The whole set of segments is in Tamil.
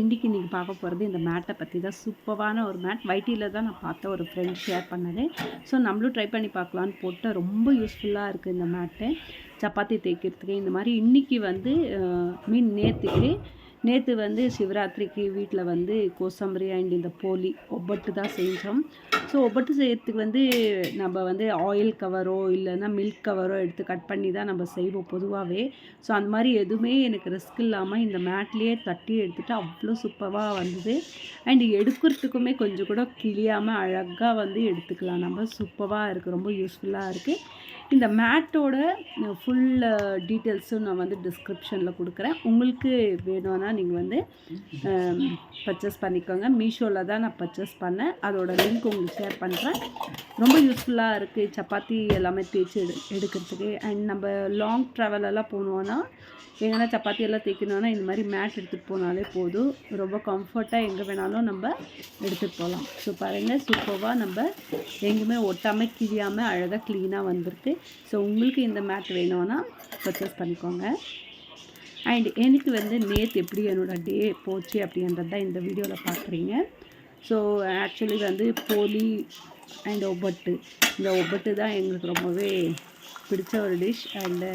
இன்றைக்கி நீங்கள் பார்க்க போகிறது இந்த மேட்டை பற்றி தான். சூப்பரான ஒரு மேட் வைட்டியில் தான் நான் பார்த்தேன் ஒரு ஃப்ரெண்ட் ஷேர் பண்ணது. ஸோ நம்மளும் ட்ரை பண்ணி பார்க்கலான்னு போட்டு ரொம்ப யூஸ்ஃபுல்லாக இருக்குது இந்த மேட்டு சப்பாத்தி தேய்க்கிறதுக்கு. இந்த மாதிரி இன்றைக்கி வந்து மீன் நேற்றுக்கு நேற்று வந்து சிவராத்திரிக்கு வீட்டில் வந்து கோசம்பரி அண்ட் இந்த போலி ஒப்பட்டு தான் செஞ்சோம். ஸோ ஒப்பட்டு செய்யறதுக்கு வந்து நம்ம வந்து ஆயில் கவரோ இல்லைன்னா மில்க் கவரோ எடுத்து கட் பண்ணி தான் நம்ம செய்வோம் பொதுவாகவே ஸோ அந்த மாதிரி எதுவுமே எனக்கு ரிஸ்க் இல்லாமல் இந்த மேட்லேயே தட்டி எடுத்துகிட்டு அவ்வளோ சூப்பராக வந்தது. அண்ட் எடுக்கிறதுக்குமே கொஞ்சம் கூட கிளியாமல் அழகாக வந்து எடுத்துக்கலாம். நம்ம சூப்பராக இருக்குது ரொம்ப யூஸ்ஃபுல்லாக இருக்குது இந்த மேட்டோட ஃபுல் டீட்டெயில்ஸும் நான் வந்து டிஸ்கிரிப்ஷனில் கொடுக்குறேன். உங்களுக்கு வேணும்னா நீங்கள் வந்து பர்ச்சேஸ் பண்ணிக்கோங்க. மீஷோவில் தான் நான் பர்ச்சேஸ் பண்ணேன். அதோட லிங்க் உங்களுக்கு ஷேர் பண்ணுறேன் ரொம்ப யூஸ்ஃபுல்லாக இருக்குது சப்பாத்தி எல்லாமே தேய்ச்சி எடு எடுக்கிறதுக்கு. அண்ட் நம்ம லாங் ட்ராவலெல்லாம் போனோன்னா எங்கன்னா சப்பாத்தி எல்லாம் தேய்க்கணும்னா இந்த மாதிரி மேட் எடுத்துகிட்டு போனாலே போதும். ரொம்ப கம்ஃபர்ட்டாக எங்கே வேணாலும் நம்ம எடுத்துகிட்டு போகலாம் ஸோ பாருங்கள் சூப்பராக நம்ம எங்கேயுமே ஒட்டாமல் கிழியாமல் அழகாக க்ளீனாக வந்திருக்கு. ஸோ உங்களுக்கு இந்த மேட் வேணும்னா பர்ச்சேஸ் பண்ணிக்கோங்க. அண்ட் எனக்கு வந்து நேற்று எப்படி என்னோடய டே போச்சு அப்படின்றது தான் இந்த வீடியோவில் பார்க்குறீங்க. ஸோ ஆக்சுவலி வந்து போலி அண்ட் ஒப்பட்டு இந்த ஒப்பட்டு தான் எங்களுக்கு ரொம்பவே பிடிச்ச ஒரு டிஷ் அண்டு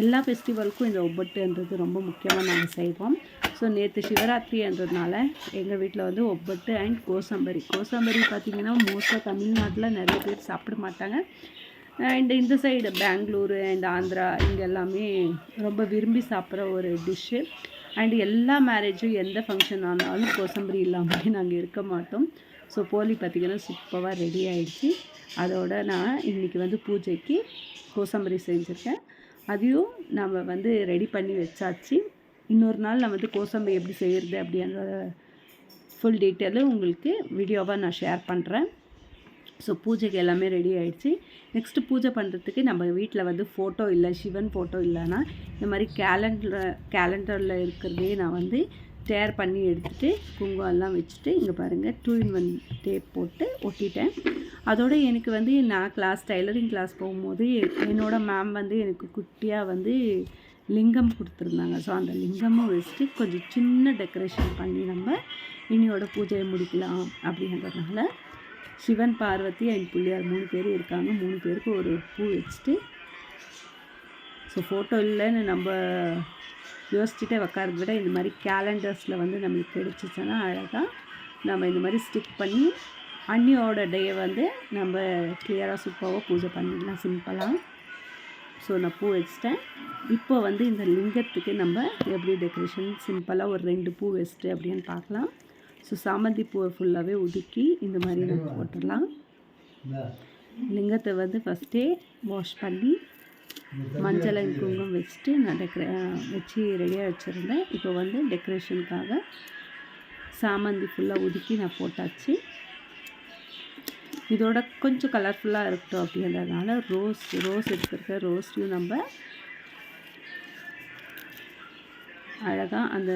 எல்லா ஃபெஸ்டிவலுக்கும் இந்த ஒப்பட்டுன்றது ரொம்ப முக்கியமாக நாங்கள் செய்வோம். ஸோ நேற்று சிவராத்திரின்றதுனால எங்கள் வீட்டில் வந்து ஒப்பட்டு அண்ட் கோசம்பரி. கோசம்பரி பார்த்திங்கன்னா மோஸ்ட்டாக தமிழ்நாட்டில் நிறைய பேர் சாப்பிட மாட்டாங்க. அண்ட் இந்த சைடு பெங்களூரு அண்ட் ஆந்திரா இங்கே எல்லாமே ரொம்ப விரும்பி சாப்பிட்ற ஒரு டிஷ்ஷு அண்ட் எல்லா மேரேஜும் எந்த ஃபங்க்ஷன் ஆனாலும் கோசம்பரி இல்லாமலே நாங்கள் இருக்க மாட்டோம். ஸோ போலி பார்த்திங்கன்னா சூப்பராக ரெடி ஆகிடுச்சு அதோட நான் இன்றைக்கி வந்து பூஜைக்கு கோசம்பரி செஞ்சுருக்கேன். அதையும் நம்ம வந்து ரெடி பண்ணி வச்சாச்சு. இன்னொரு நாள் நான் வந்து கோசம்பரி எப்படி செய்கிறது அப்படின்ற ஃபுல் டீட்டெயிலும் உங்களுக்கு வீடியோவாக நான் ஷேர் பண்ணுறேன் ஸோ பூஜைக்கு எல்லாமே ரெடி ஆகிடுச்சு நெக்ஸ்ட்டு பூஜை பண்ணுறதுக்கு நம்ம வீட்டில் வந்து ஃபோட்டோ இல்லை சிவன் ஃபோட்டோ இல்லைன்னா இந்த மாதிரி கேலண்டரில் கேலண்டரில் இருக்கிறதே நான் வந்து டேர் பண்ணி எடுத்துகிட்டு குங்குமம் எல்லாம் வச்சுட்டு இங்கே பாருங்கள் டூ இன் ஒன் டேப் போட்டு ஒட்டிட்டேன். அதோடு எனக்கு வந்து நான் கிளாஸ் டைலரிங் கிளாஸ் போகும்போது என்னோட மேம் வந்து எனக்கு குட்டியாக வந்து லிங்கம் கொடுத்துருந்தாங்க. ஸோ அந்த லிங்கமும் வச்சுட்டு கொஞ்சம் சின்ன டெக்கரேஷன் பண்ணி நம்ம இனியோட பூஜையை முடிக்கலாம் அப்படின்றதுனால சிவன் பார்வதி அண்ட் பிள்ளையார் மூணு பேர் இருக்காங்க. மூணு பேருக்கு ஒரு பூ வச்சுட்டு ஸோ ஃபோட்டோ இல்லைன்னு நம்ம யோசிச்சுட்டே உக்காரத விட இந்த மாதிரி கேலண்டர்ஸில் வந்து நம்மளுக்கு கிடைச்சிச்சுன்னா அழகாக நம்ம இந்த மாதிரி ஸ்டிக் பண்ணி அன்னியோட டேயை வந்து நம்ம கிளியராக சூப்பராக பூஜை பண்ணிடலாம். சிம்பிளாக ஸோ நான் பூ வச்சிட்டேன். இப்போ வந்து இந்த லிங்கத்துக்கு நம்ம எப்படி டெக்கரேஷன் சிம்பிளாக ஒரு ரெண்டு பூ வச்சுட்டு அப்படின்னு பார்க்கலாம். ஸோ சாமந்தி பூவை ஃபுல்லாகவே ஒதுக்கி இந்த மாதிரி நம்ம போட்டுடலாம். லிங்கத்தை வந்து ஃபஸ்ட்டே வாஷ் பண்ணி மஞ்சள் குங்குமம் வச்சுட்டு நான் டெக்கரே வச்சு ரெடியாக வச்சுருந்தேன். இப்போ வந்து டெக்கரேஷனுக்காக சாமந்தி ஃபுல்லாக ஒதுக்கி நான் போட்டாச்சு. இதோட கொஞ்சம் கலர்ஃபுல்லாக இருக்கட்டும் அப்படின்றதுனால ரோஸ் ரோஸ் எடுத்துருக்க ரோஸ்லையும் நம்ம அழகாக அந்த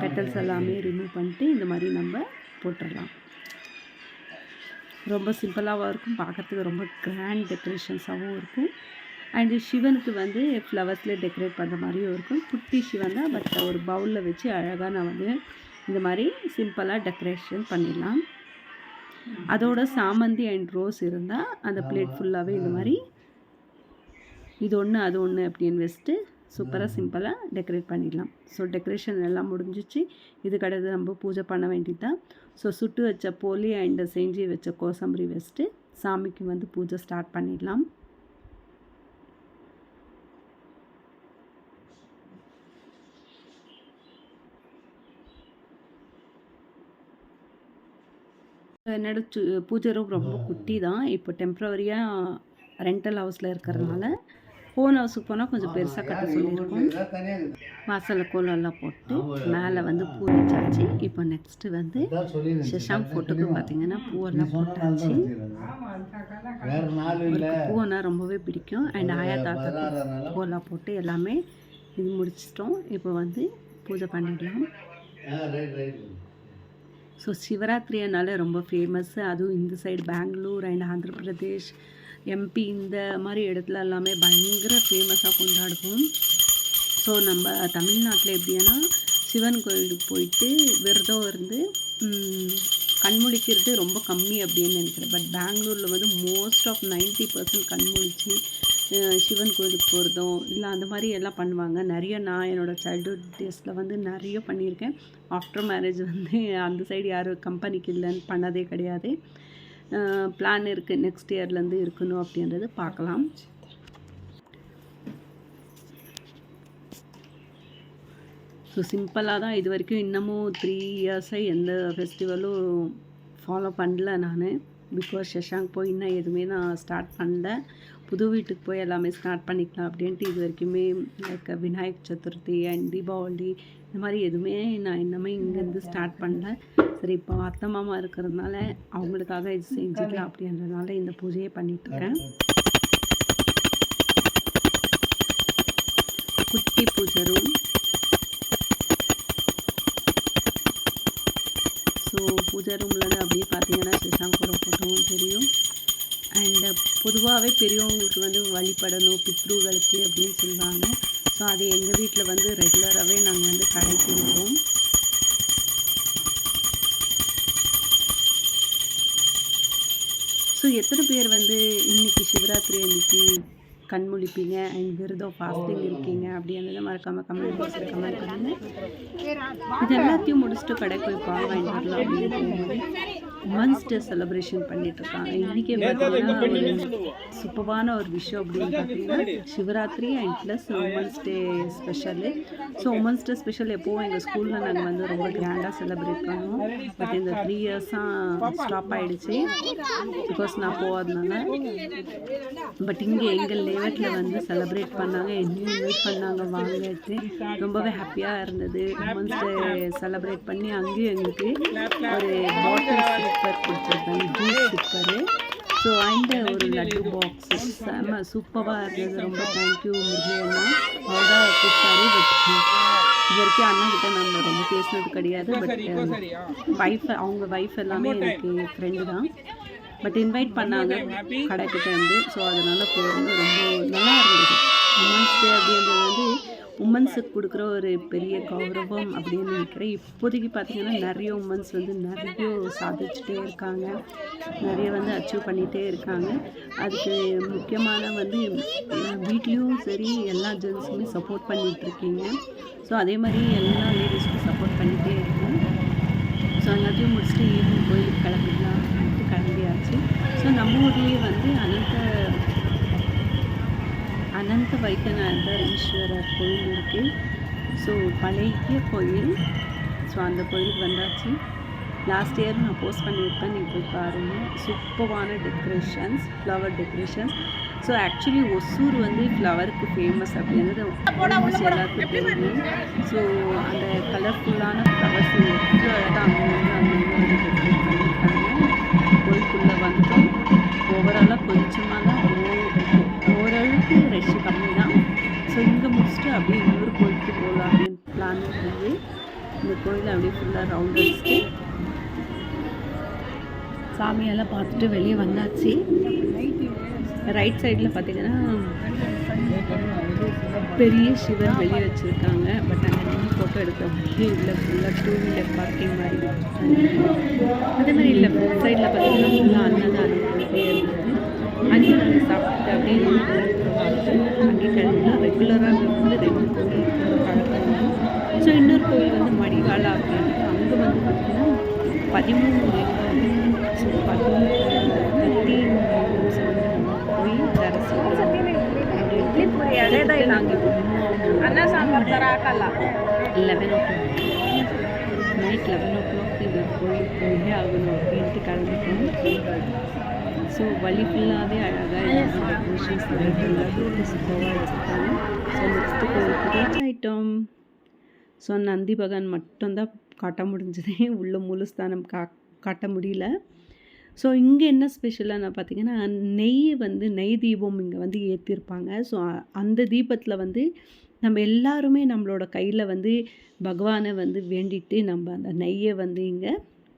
பெட்டல்ஸ் எல்லாமே ரிமூவ் பண்ணிட்டு இந்த மாதிரி நம்ம போட்டுடலாம். ரொம்ப சிம்பிளாகவும் இருக்கும். பார்க்குறதுக்கு ரொம்ப கிராண்ட் டெக்கரேஷன்ஸாகவும் இருக்கும். அண்டு சிவனுக்கு வந்து ஃப்ளவர்ஸில் டெக்கரேட் பண்ணுற மாதிரியும் இருக்கும். குட்டி சிவன் தான் பட் ஒரு பவுலில் வச்சு அழகாக நான் வந்து இந்த மாதிரி சிம்பிளாக டெக்கரேஷன் பண்ணிடலாம். அதோட சாமந்தி அண்ட் ரோஸ் இருந்தால் அந்த பிளேட் ஃபுல்லாகவே இந்த மாதிரி இது ஒன்று அது ஒன்று அப்படின்னு வச்சுட்டு சூப்பராக சிம்பிளாக டெக்கரேட் பண்ணிடலாம். ஸோ டெக்கரேஷன் எல்லாம் முடிஞ்சிச்சு. இது கிடையாது நம்ம பூஜை பண்ண வேண்டியது தான் ஸோ சுட்டு வச்ச போலி அண்ட் செஞ்சு வச்ச கோசம்பரி வச்சுட்டு சாமிக்கு வந்து பூஜை ஸ்டார்ட் பண்ணிடலாம். என்னோட பூஜை ரூம் ரொம்ப குட்டி தான் இப்போ டெம்ப்ரவரியாக ரெண்டல் ஹவுஸில் இருக்கிறதுனால ஓன் ஹவுஸுக்கு போனால் கொஞ்சம் பெருசாக கட்ட சொல்லியிருக்கோம். வாசலில் கோலெல்லாம் போட்டு மேலே வந்து பூ வச்சாச்சு. இப்போ நெக்ஸ்ட்டு வந்து சஷாங்க் ஃபோட்டோக்கு பார்த்தீங்கன்னா பூவெல்லாம் போட்டாச்சு. பூவனா ரொம்பவே பிடிக்கும். அண்ட் ஆயா தாத்தா பூவெல்லாம் போட்டு எல்லாமே இது முடிச்சிட்டோம். இப்போ வந்து பூஜை பண்ணிடலாம். ஸோ சிவராத்திரினால ரொம்ப ஃபேமஸ்ஸு அதுவும் இந்த side Bangalore and Andhra Pradesh M இந்த மாதிரி இடத்துல எல்லாமே பயங்கர ஃபேமஸாக கொண்டாடுவோம். ஸோ நம்ம தமிழ்நாட்டில் எப்படின்னா சிவன் கோயிலுக்கு போயிட்டு விரதம் இருந்து கண்முழிக்கிறது ரொம்ப கம்மி அப்படின்னு நினைக்கிறேன். பட் பெங்களூரில் வந்து மோஸ்ட் ஆஃப் நைன்ட்டி பர்சன்ட் கண்முழிச்சு சிவன் கோயிலுக்கு போகிறதும் இல்லை அந்த மாதிரி எல்லாம் பண்ணுவாங்க. நிறைய நான் என்னோடய சைல்ட்ஹுட் டேஸில் வந்து நிறைய பண்ணியிருக்கேன். ஆஃப்டர் மேரேஜ் வந்து அந்த சைடு யாரும் கம்பெனிக்கு இல்லைன்னு பண்ணதே கிடையாது. பிளான் இருக்குது நெக்ஸ்ட் இயர்லேருந்து இருக்கணும் அப்படின்றது பார்க்கலாம். ஸோ சிம்பிளாக தான். இது வரைக்கும் இன்னமும் த்ரீ இயர்ஸாக எந்த ஃபெஸ்டிவலும் ஃபாலோ பண்ணல நான். பிகாஸ் ஷஷாங்க் போய் இன்னும் எதுவுமே நான் ஸ்டார்ட் பண்ணல. புது வீட்டுக்கு போய் எல்லாமே ஸ்டார்ட் பண்ணிக்கலாம் அப்படின்ட்டு இது வரைக்குமே லைக் விநாயக் சதுர்த்தி அண்ட் தீபாவளி இந்த மாதிரி எதுவுமே நான் இன்னமே இங்கேருந்து ஸ்டார்ட் பண்ணல. சரி இப்போ அத்தை மாமா இருக்கிறதுனால அவங்களுக்காக இது செஞ்சுக்கலாம் அப்படின்றதுனால இந்த பூஜையை பண்ணிட்டுருக்கேன் குட்டி பூஜை ரூம் ஸோ பூஜை ரூம்லேருந்து அப்படியே பார்த்தீங்கன்னா சிசாங்கூரம் ஃபோட்டோவும் தெரியும். அண்ட் uh, பொதுவாகவே பெரியவங்களுக்கு வந்து வழிபடணும் பித்ருகளுக்கு அப்படின்னு சொல்லுவாங்க. ஸோ அது எங்கள் வீட்டில் வந்து ரெகுலராகவே நாங்கள் வந்து கடைப்பிடிப்போம். ஸோ எத்தனை பேர் வந்து இன்றைக்கி சிவராத்திரி அன்னைக்கு கண் முழிப்பீங்க? அண்ட் விரதம் ஃபாஸ்டிங் இருக்கீங்க? அப்படின்றத மறக்காமல் கமெண்ட் பாக்ஸில் கமெண்ட் பண்ணுங்கள் இது எல்லாத்தையும் முடிச்சுட்டு கடைக்கு போய் பால் வாங்கிட்டு வரலாம் அப்படின்னு உமன்ஸ் டே செலிப்ரேஷன் பண்ணிகிட்ருக்காங்க இன்றைக்கே பார்த்தீங்கன்னா ஒரு சூப்பரான ஒரு விஷயம் அப்படின்னு பார்த்தீங்கன்னா Shivaratri and plus women's day special so women's day special எப்போவும் எங்கள் ஸ்கூலில் நாங்கள் வந்து ரொம்ப கிராண்டாக செலிப்ரேட் பண்ணுவோம். பட் இந்த த்ரீ இயர்ஸாக ஸ்டாப் ஆகிடுச்சு பிகாஸ் நான் போகாதனால பட் இங்கே எங்கள் லேவட்டில் வந்து செலிப்ரேட் பண்ணாங்க. என்னையும் இன்வைட் பண்ணாங்க வாங்கிட்டு ரொம்பவே ஹாப்பியாக இருந்தது. உமன்ஸ் டே செலிப்ரேட் பண்ணி அங்கேயும் எங்களுக்கு ஒரு பாட்டில் ஸ்லிப்பர் கொடுத்துருக்காங்க. ஜூஸ் ஸ்லிப்பரு ஸோ அண்ட் ஒரு லட்டு பாக்ஸு செம்ம சூப்பராக இருந்தது. ரொம்ப தேங்க்யூ முருகையண்ணா அவர் தான் கூப்பிட்டாரு பட் இது வரைக்கும் அண்ணா கிட்ட நம்ம ரொம்ப பேசினது கிடையாது. பட் ஒய்ஃப் அவங்க ஒய்ஃப் எல்லாமே எனக்கு ஃப்ரெண்டு தான். பட் இன்வைட் பண்ணாங்க. கடைக்கிட்ட வந்து ஸோ அதனால் போகிறது ரொம்ப நல்லா இருந்தது. உமன்ஸ் டே அப்படின்றது வந்து உமன்ஸுக்கு கொடுக்குற ஒரு பெரிய கௌரவம் அப்படின்னு நினைக்கிறேன். இப்போதைக்கு பார்த்திங்கன்னா நிறைய உமன்ஸ் வந்து நிறைய சாதிச்சுட்டே இருக்காங்க. நிறைய வந்து அச்சீவ் பண்ணிகிட்டே இருக்காங்க. அதுக்கு முக்கியமான வந்து வீட்லேயும் சரி எல்லா ஜென்ஸுமே சப்போர்ட் பண்ணிகிட்ருக்கீங்க ஸோ அதே மாதிரி எல்லா லேடிஸ்க்கும் சப்போர்ட் பண்ணிகிட்டே இருக்கும். ஸோ எல்லாத்தையும் முடிச்சுட்டு ஈவினிங் கோயிலுக்கு கிளம்பிடலாம். கிளம்பியாச்சு. ஸோ நம்ம ஊர்லேயே வந்து அனந்த அனந்த வைத்தியநாதர் ஈஸ்வரர் கோயில் இருக்குது ஸோ பழைய கோயில். ஸோ அந்த கோயிலுக்கு வந்தாச்சு. லாஸ்ட் இயர் நான் போஸ்ட் பண்ணியிருப்பேன் நீங்கள் போய் பாருங்கள் சூப்பரான decorations flower decorations so actually Hosur வந்து ஃப்ளவருக்கு ஃபேமஸ் அப்படின்றது எல்லாத்துக்கும் தெரியும். ஸோ அந்த கலர்ஃபுல்லான ஃப்ளவர்ஸ் எவ்வளோ அழகாக அங்கே வந்து அங்கே வந்து டெக்கரேட் பண்ணியிருக்காங்க. கோயிலுக்குள்ளே வந்துட்டோம் ஓவராலாக கொஞ்சமாக தான் கோயிலை அப்படியே ஃபுல்லாக ரவுண்ட் அடிச்சுட்டு சாமியெல்லாம் பார்த்துட்டு வெளியே வந்தாச்சு. ரைட் சைடில் பார்த்தீங்கன்னா பெரிய சிவர் வெளியே வச்சுருக்காங்க. பட் அங்கே நின்று ஃபோட்டோ எடுக்க முடியும் இல்லை. ஃபுல்லாக டூ வீலர் பார்க்கிங் மாதிரி. அதே மாதிரி இல்லை. சைடில் பார்த்தீங்கன்னா ஃபுல்லாக அன்னதானம் போயிட்டே இருந்தது. அங்கே சாப்பிட்டு அப்படியே அங்கே கிளம்பி ரெகுலராக வந்து ரெண்டு பழக்கம் ஸோ இன்னொரு கோயில் வந்து மடிவாளா அப்படின்ட்டு அங்கே வந்து பார்த்திங்கன்னா பதிமூணு ஸோ பதிமூணு தேர்ட்டீன் வந்து நம்ம போய் தரிசிக்கலாம் அப்படின்ட்டு நாங்கள் eleven o'clock night eleven o'clock இந்த கோயில் போயே ஆகணும் அப்படின்ட்டு கிளம்பிட்டோம் ஸோ வழி ஃபுல்லாகவே அழகாக டெக்கரேஷன்ஸ் எல்லாமே சூப்பராக வச்சுருக்காங்க ஸோ நெக்ஸ்ட்டு கோயிலுக்கு ரீச் ஆகிட்டோம் ஸோ நந்தி பகவான் மட்டும்தான் காட்ட முடிஞ்சதே. உள்ள முழுஸ்தானம் கா காட்ட முடியல. ஸோ இங்கே என்ன ஸ்பெஷலாக நான் பார்த்தீங்கன்னா நெய் வந்து நெய் தீபம் இங்கே வந்து ஏற்றிருப்பாங்க ஸோ அந்த தீபத்தில் வந்து நம்ம எல்லாருமே நம்மளோட கையில் வந்து பகவானை வந்து வேண்டிட்டு நம்ம அந்த நெய்யை வந்து இங்கே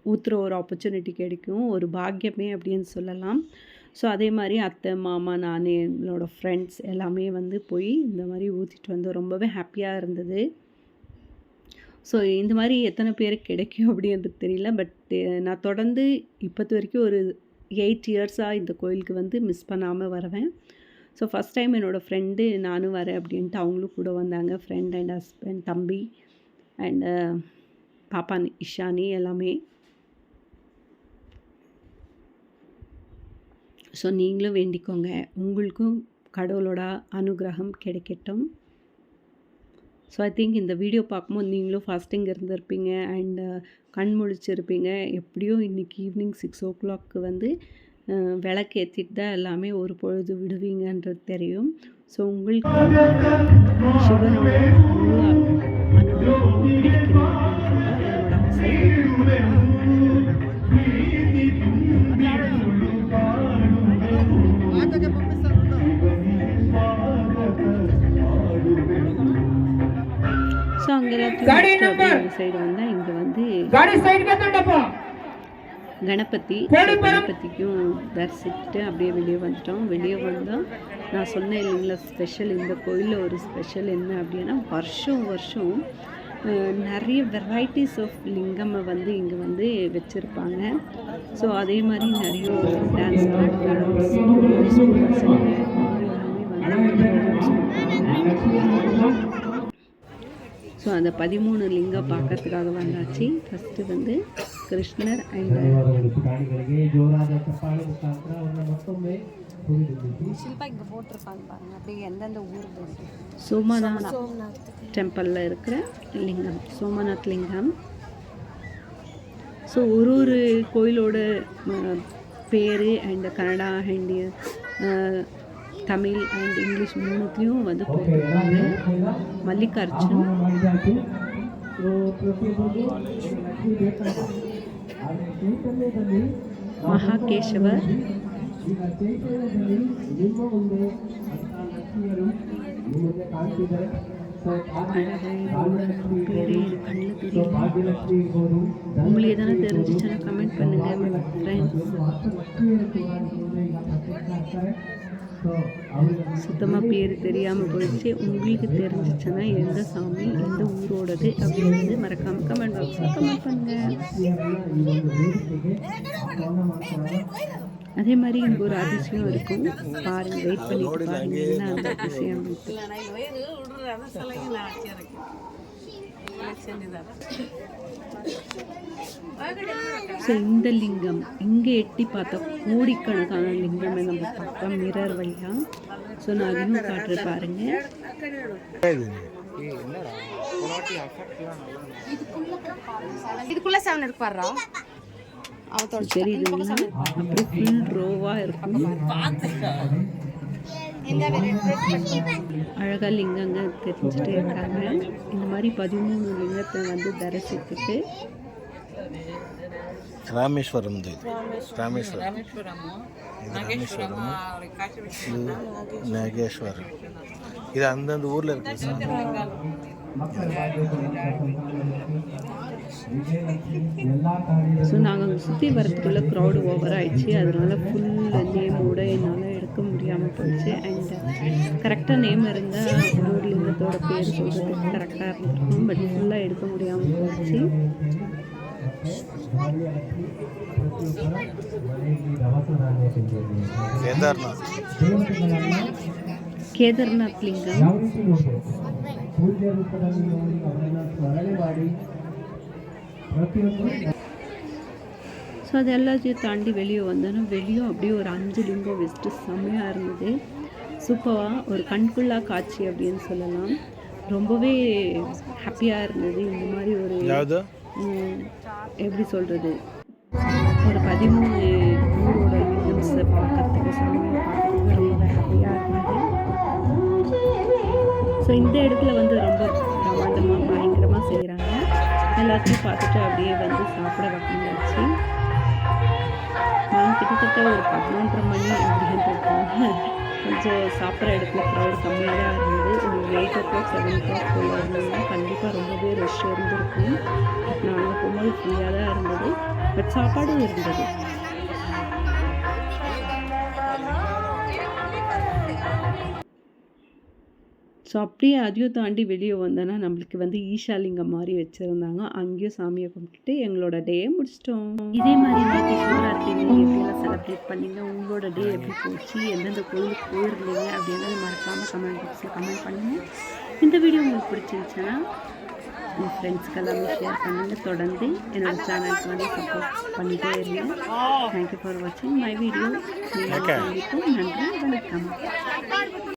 ஊற்றுற ஒரு ஆப்பர்ச்சுனிட்டி கிடைக்கும். ஒரு பாக்கியமே அப்படின்னு சொல்லலாம். ஸோ அதே மாதிரி அத்தை மாமா நான் என்னோடய ஃப்ரெண்ட்ஸ் எல்லாமே வந்து போய் இந்த மாதிரி ஊற்றிட்டு வந்தோம் ரொம்பவே ஹாப்பியாக இருந்தது. ஸோ இந்த மாதிரி எத்தனை பேருக்கு கிடைக்கும் அப்படின்றது தெரியல. பட் நான் தொடர்ந்து இப்போத்து வரைக்கும் ஒரு எயிட் இயர்ஸாக இந்த கோயிலுக்கு வந்து மிஸ் பண்ணாமல் வருவேன். ஸோ ஃபஸ்ட் டைம் என்னோடய ஃப்ரெண்டு நானும் வரேன் அப்படின்ட்டு அவங்களும் கூட வந்தாங்க. ஃப்ரெண்ட் அண்ட் ஹஸ்பண்ட் தம்பி அண்டு பாப்பா இஷானி எல்லாமே. ஸோ நீங்களும் வேண்டிக்கோங்க. உங்களுக்கும் கடவுளோட அனுகிரகம் கிடைக்கட்டும். ஸோ ஐ திங்க் இந்த வீடியோ பார்க்கும்போது நீங்களும் ஃபாஸ்டிங் இருந்திருப்பீங்க அண்டு uh, கண் முழிச்சிருப்பீங்க. எப்படியும் இன்றைக்கி ஈவினிங் சிக்ஸ் ஓ கிளாக்கு வந்து uh, விளக்கு ஏற்றிட்டு தான் எல்லாமே ஒரு பொழுது விடுவீங்கன்றது தெரியும். ஸோ உங்களுக்கு சிவனோட முழு கிடைக்கணும் என்னோட ஆசை எல்லாத்தையும் சைடு வந்தால் இங்கே வந்து கணபதி கணபதிக்கும் தரிசிச்சுட்டு அப்படியே வெளியே வந்துட்டோம். வெளியே வந்தோம் நான் சொன்னேன் இல்லைங்களா ஸ்பெஷல் இந்த கோயிலில் ஒரு ஸ்பெஷல் என்ன அப்படின்னா வருஷம் வருஷம் நிறைய வெரைட்டிஸ் ஆஃப் லிங்கம்மை வந்து இங்கே வந்து வச்சுருப்பாங்க. ஸோ அதே மாதிரி நிறைய டான்ஸ் ப்ரோக்ராம்ஸ் எல்லாமே வந்து ஸோ அந்த பதிமூணு லிங்கம் பார்க்கறதுக்காக வந்தாச்சு. ஃபஸ்ட்டு வந்து கிருஷ்ணர் அண்ட் ஷில்பா இங்கே போட்டிருப்பாங்க பாருங்கள் அப்படியே எந்தெந்த ஊர் சோமநாத் டெம்பிளில் இருக்கிற லிங்கம் சோமநாத் லிங்கம். ஸோ ஒரு ஒரு கோயிலோட பேர் and Kannada and Tamil and English மூணுத்தையும் வந்து போட்டிருக்காங்க மல்லிகார்ஜுன். மகாகேசவர். உங்களுக்கு எதனா தெரிஞ்சிச்சுன்னா கமெண்ட் பண்ணுங்க சுத்தமாக பேர் தெரியாமல் போயிடுச்சு. உங்களுக்கு தெரிஞ்சிச்சுன்னா எந்த சாமி எந்த ஊரோடது அப்படிங்கிறது மறக்காமல் கமெண்ட் பாக்ஸில் கமெண்ட் பண்ணுங்கள் அதே மாதிரி எனக்கு ஒரு அதிசயம் இருக்கும். பாருங்க வெயிட் பண்ணிட்டு பாருங்க. என்ன அந்த அதிசயம் இருக்கு ஸோ இந்த லிங்கம் இங்கே எட்டி பார்த்தா கோடிக்கணக்கான லிங்கமே நம்ம பார்த்தோம் மிரர் வழியாக ஸோ நான் அதையும் காட்டுறேன் பாருங்க. இதுக்குள்ள செவன் இருப்பாரா அவத்தோட தெரியுதுங்களா அப்படியே ஃபுல் ரோவாக இருக்கும் அழகாக லிங்கங்க தெரிஞ்சுட்டு இருக்காங்க. இந்த மாதிரி பதிமூணு லிங்கத்தை வந்து தரிசித்துட்டு ராமேஸ்வரம் இது. ராமேஸ்வரம். ராமேஸ்வரம். நாகேஸ்வரம்? இது அந்தந்த ஊரில் இருக்கு சார். ஸோ நாங்கள் சுற்றி வரத்துக்குள்ளே க்ரௌடு ஓவர் ஆயிடுச்சு. அதனால ஃபுல் நேமோட என்னால் எடுக்க முடியாமல் போச்சு. அண்ட் கரெக்டாக நேம் இருந்தால் ஓடிலிங்கத்தோட பேர் சொல்கிறதுக்கு கரெக்டாக இருந்திருக்கும். பட் ஃபுல்லாக எடுக்க முடியாமல் போச்சு. கேதார்நாத். கேದಾರ್ನಾಥ್ ಲಿಂಗಂ ಪೂಜೆ ರೂಪದಲ್ಲಿ ಅವರನ್ನು ஸோ அது எல்லாத்தையும் தாண்டி வெளியே வந்தோன்னா வெளியும் அப்படியே ஒரு அஞ்சு லிம்போ வெஸ்ட்டு செம்மையாக இருந்தது. சூப்பராக ஒரு கண்குள்ளா காட்சி அப்படின்னு சொல்லலாம். ரொம்பவே ஹாப்பியாக இருந்தது. இந்த மாதிரி ஒரு எப்படி சொல்கிறது ஒரு பதிமூணு ஊரோட லிங்கம்ஸ் ஹாப்பியாக இருந்தது. ஸோ இந்த இடத்துல வந்து ரொம்ப பிரமாண்டமாக பயங்கரமாக செய்கிறாங்க எல்லாத்தையும் பார்த்துட்டு அப்படியே வந்து சாப்பிட வைக்கணும்னு கிட்டத்தட்ட ஒரு பதினொன்றரை மணி அப்படின்றதுக்காக கொஞ்சம் சாப்பிட்ற இடத்துல க்ரௌட் கம்மியாக தான் இருந்தது. ஒரு eight o'clock seven o'clock போல் இருந்ததுன்னா கண்டிப்பாக ரொம்பவே ரஷ் இருந்திருக்கும். நாங்கள் போகும்போது ஃப்ரீயாக தான் இருந்தது. பட் சாப்பாடும் இருந்தது. ஸோ அப்படியே அதையும் தாண்டி வெளியே வந்தோன்னா நம்மளுக்கு வந்து ஈஷாலிங்கம் மாதிரி வச்சுருந்தாங்க. அங்கேயும் சாமியை கும்பிட்டுட்டு எங்களோட டே முடிச்சிட்டோம். இதே மாதிரி நேற்று சிவராத்திரி நீங்கள் எப்படியெல்லாம் செலிப்ரேட் பண்ணீங்க? உங்களோட டே எப்படி போச்சு? எந்தெந்த கோயிலுக்கு போயிருந்தீங்க? அப்படின்றத மறக்காமல் கமெண்ட் பாக்ஸில் கமெண்ட் பண்ணுங்கள் இந்த வீடியோ உங்களுக்கு பிடிச்சிருந்துச்சுன்னா உங்கள் ஃப்ரெண்ட்ஸ்க்கு எல்லாமே ஷேர் பண்ணுங்கள் தொடர்ந்து என்னோட சேனலுக்கு வந்து சப்போர்ட் பண்ணிகிட்டே இருங்க. தேங்க்யூ ஃபார் வாட்சிங் மை வீடியோ நன்றி வணக்கம்.